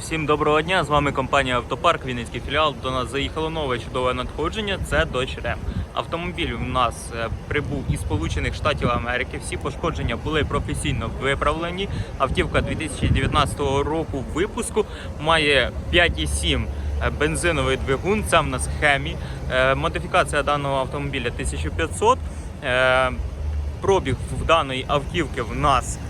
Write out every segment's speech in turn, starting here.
Всім доброго дня! З вами компанія Автопарк, Вінницький філіал. До нас заїхало нове чудове надходження. Це Dodge Ram. Автомобіль у нас е, прибув із Сполучених Штатів Америки. Всі пошкодження були професійно виправлені. Автівка 2019 року випуску має 5,7 бензиновий двигун. Це в нас хемі. Е, Модифікація даного автомобіля 1500. Е, Пробіг в даної автівки в нас е,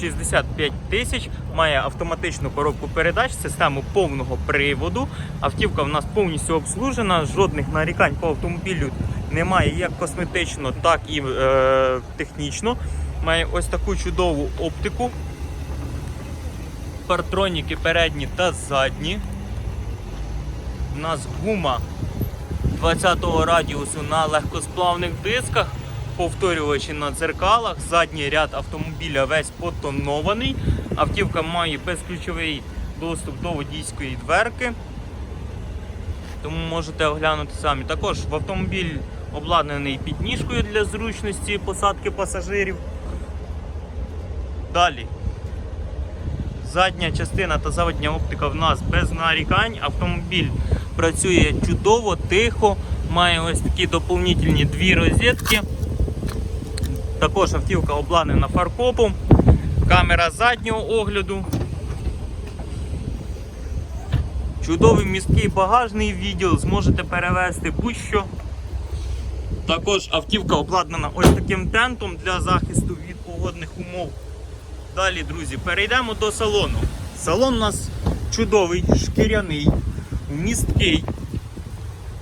65 тисяч, має автоматичну коробку передач, систему повного приводу. Автівка в нас повністю обслужена, жодних нарікань по автомобілю немає як косметично, так і е, технічно. Має ось таку чудову оптику. Партроніки передні та задні. У нас гума 20-го радіусу на легкосплавних дисках, повторювачі на дзеркалах, задній ряд автомобіля весь потонований. Автівка має безключовий доступ до водійської дверки. Тому можете оглянути самі. Також в автомобіль обладнаний підніжкою для зручності посадки пасажирів. Далі. Задня частина та задня оптика в нас без нарікань. Автомобіль працює чудово, тихо, має ось такі доповнительні дві розетки. Також автівка обладнана фаркопом, камера заднього огляду. Чудовий місткий багажний відділ, зможете перевезти будь-що. Також автівка обладнана ось таким тентом для захисту від погодних умов. Далі, друзі, перейдемо до салону. Салон у нас чудовий, шкіряний, місткий.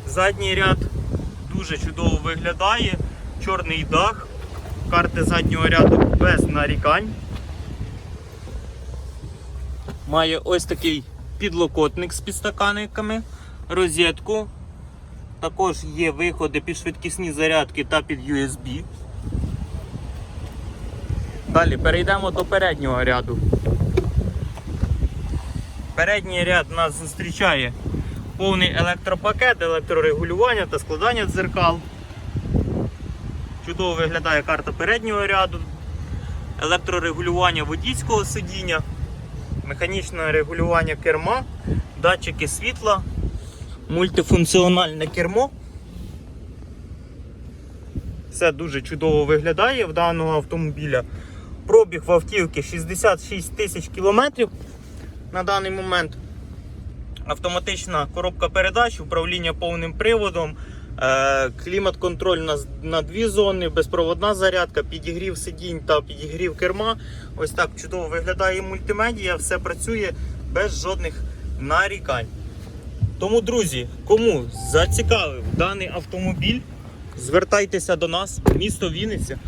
Задній ряд дуже чудово виглядає. Чорний дах, карти заднього ряду без нарікань. Має ось такий підлокотник з підстаканниками, розетку. Також є виходи під швидкісні зарядки та під USB. Далі перейдемо до переднього ряду. Передній ряд нас зустрічає повний електропакет, електрорегулювання та складання дзеркал. Чудово виглядає карта переднього ряду, електрорегулювання водійського сидіння, механічне регулювання керма, датчики світла, мультифункціональне кермо. Все дуже чудово виглядає в даного автомобіля. Пробіг в автівки 66 тисяч кілометрів на даний момент. Автоматична коробка передач, управління повним приводом, клімат-контроль на, на дві зони, безпроводна зарядка, підігрів сидінь та підігрів керма. Ось так чудово виглядає мультимедія, все працює без жодних нарікань. Тому, друзі, кому зацікавив даний автомобіль, звертайтеся до нас, місто Вінниця,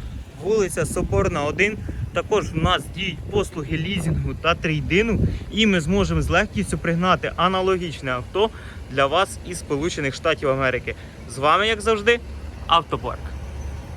вулиця Соборна 1. Також в нас діють послуги лізінгу та трейдину, і ми зможемо з легкістю пригнати аналогічне авто для вас із Сполучених Штатів Америки. З вами, як завжди, Автопарк.